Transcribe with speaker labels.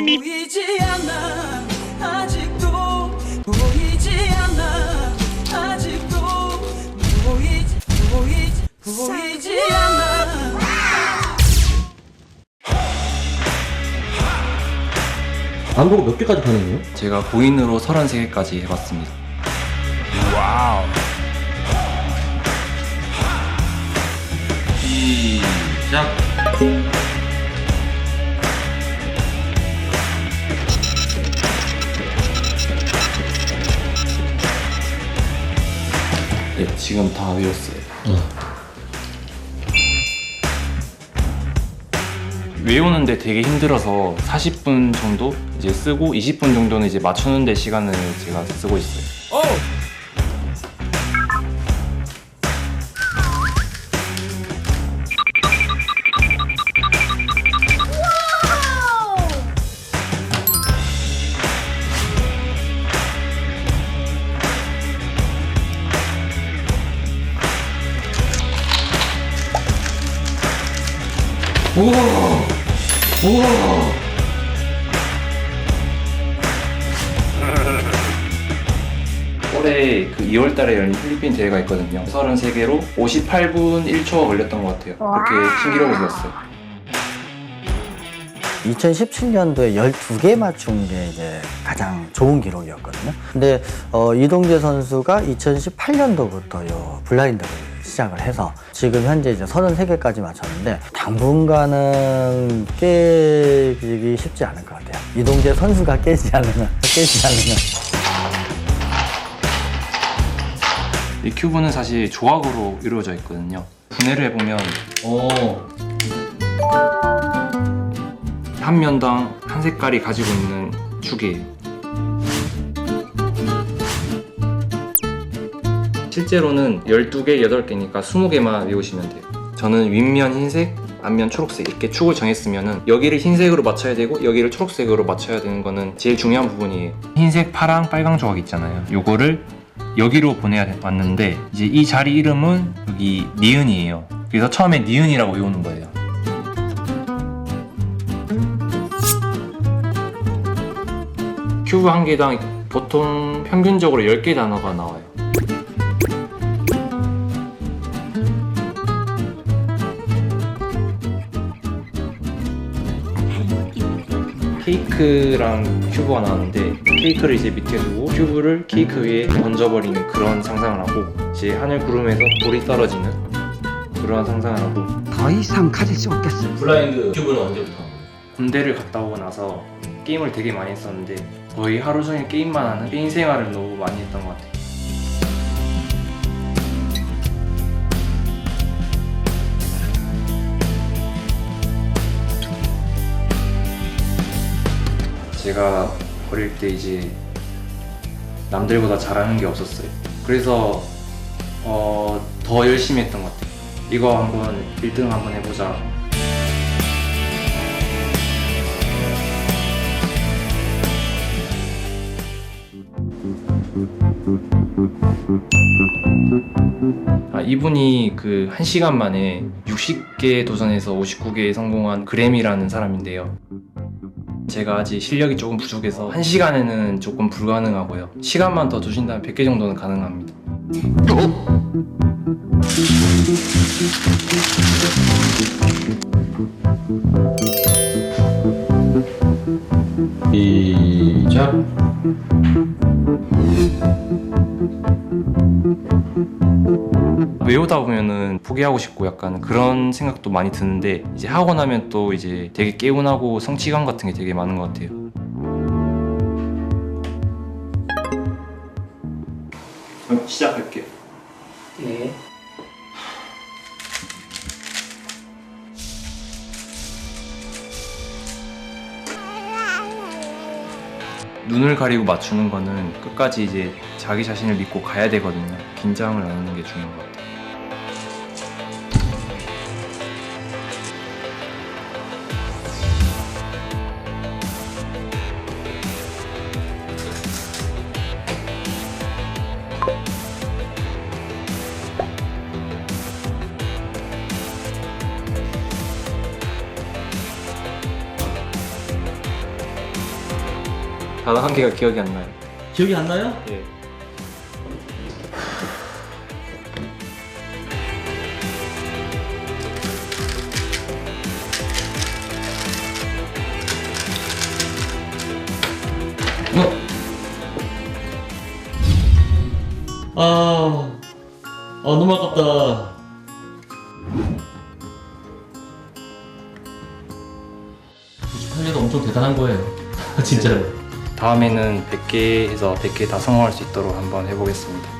Speaker 1: 미미미
Speaker 2: 보이지 않아 아직도 보이지 않아 아직도 보이지 보이지 보이지 않아
Speaker 3: 안 보고 몇 개까지 가능해요?
Speaker 4: 제가 고인으로 33개까지 해봤습니다.
Speaker 1: 와우
Speaker 4: 시작! 지금 다 외웠어요. 외우는데 되게 힘들어서 40분 정도 이제 쓰고 20분 정도는 이제 맞추는데 시간을 제가 쓰고 있어요.
Speaker 3: 우와! 우와!
Speaker 4: 올해 그 2월 달에 열린 필리핀 대회가 있거든요. 33개로 58분 1초 걸렸던 것 같아요. 그렇게 신기록을 세웠어요.
Speaker 5: 2017년도에 12개 맞춘 게 이제 가장 좋은 기록이었거든요. 근데 어, 이동재 선수가 2018년도부터 요 블라인드를 시작을 해서 지금 현재 이제 33개까지 맞췄는데 당분간은 깨기 쉽지 않을 것 같아요. 이동재 선수가 깨지 않으면 깨지 않으면
Speaker 4: 이 큐브는 사실 조각으로 이루어져 있거든요. 분해를 해보면
Speaker 3: 어.
Speaker 4: 한 면당 한 색깔이 가지고 있는 축이에요. 실제로는 12개, 8개니까 20개만 외우시면 돼요. 저는 윗면 흰색, 앞면 초록색 이렇게 축을 정했으면은 여기를 흰색으로 맞춰야 되고 여기를 초록색으로 맞춰야 되는 거는 제일 중요한 부분이에요. 흰색, 파랑, 빨강 조각 있잖아요. 요거를 여기로 보내야 돼- 왔는데 이제 이 자리 이름은 여기 니은이에요. 그래서 처음에 니은이라고 외우는 거예요. 큐브 한 개당 보통 평균적으로 10개 단어가 나와요. 케이크랑 큐브가 나왔는데 케이크를 이제 밑에 두고 큐브를 케이크 위에 던져버리는 그런 상상을 하고 이제 하늘 구름에서 돌이 떨어지는 그런 상상을 하고
Speaker 6: 더 이상 가질 수 없겠어.
Speaker 3: 블라인드 큐브는 언제부터?
Speaker 4: 군대를 갔다 오고 나서 게임을 되게 많이 했었는데 거의 하루 종일 게임만 하는 게임 생활을 너무 많이 했던 것 같아요. 제가 어릴 때 이제 남들보다 잘하는 게 없었어요. 그래서 어, 더 열심히 했던 것 같아요. 이거 한번 1등 한번 해보자. 아, 이분이 그 1시간 만에 60개 도전해서 59개에 성공한 그램이라는 사람인데요. 제가 아직 실력이 조금 부족해서 1시간에는 조금 불가능하고요. 시간만 더 주신다면 100개 정도는 가능합니다.
Speaker 3: 시작.
Speaker 4: 외우다 보면은 포기하고 싶고 약간 그런 생각도 많이 드는데 이제 하고 나면 또 이제 되게 개운하고 성취감 같은 게 되게 많은 것 같아요. 그럼 시작할게요.
Speaker 5: 네.
Speaker 4: 눈을 가리고 맞추는 거는 끝까지 이제 자기 자신을 믿고 가야 되거든요. 긴장을 안 하는 게 중요한 것 같아요. 단한 개가 기억이 안 나요.
Speaker 3: 기억이 안 나요?
Speaker 4: 예.
Speaker 3: 아, 아 너무 아깝다. 팔려도 엄청 대단한 거예요. 진짜로.
Speaker 4: 다음에는 100개 해서 100개 다 성공할 수 있도록 한번 해보겠습니다.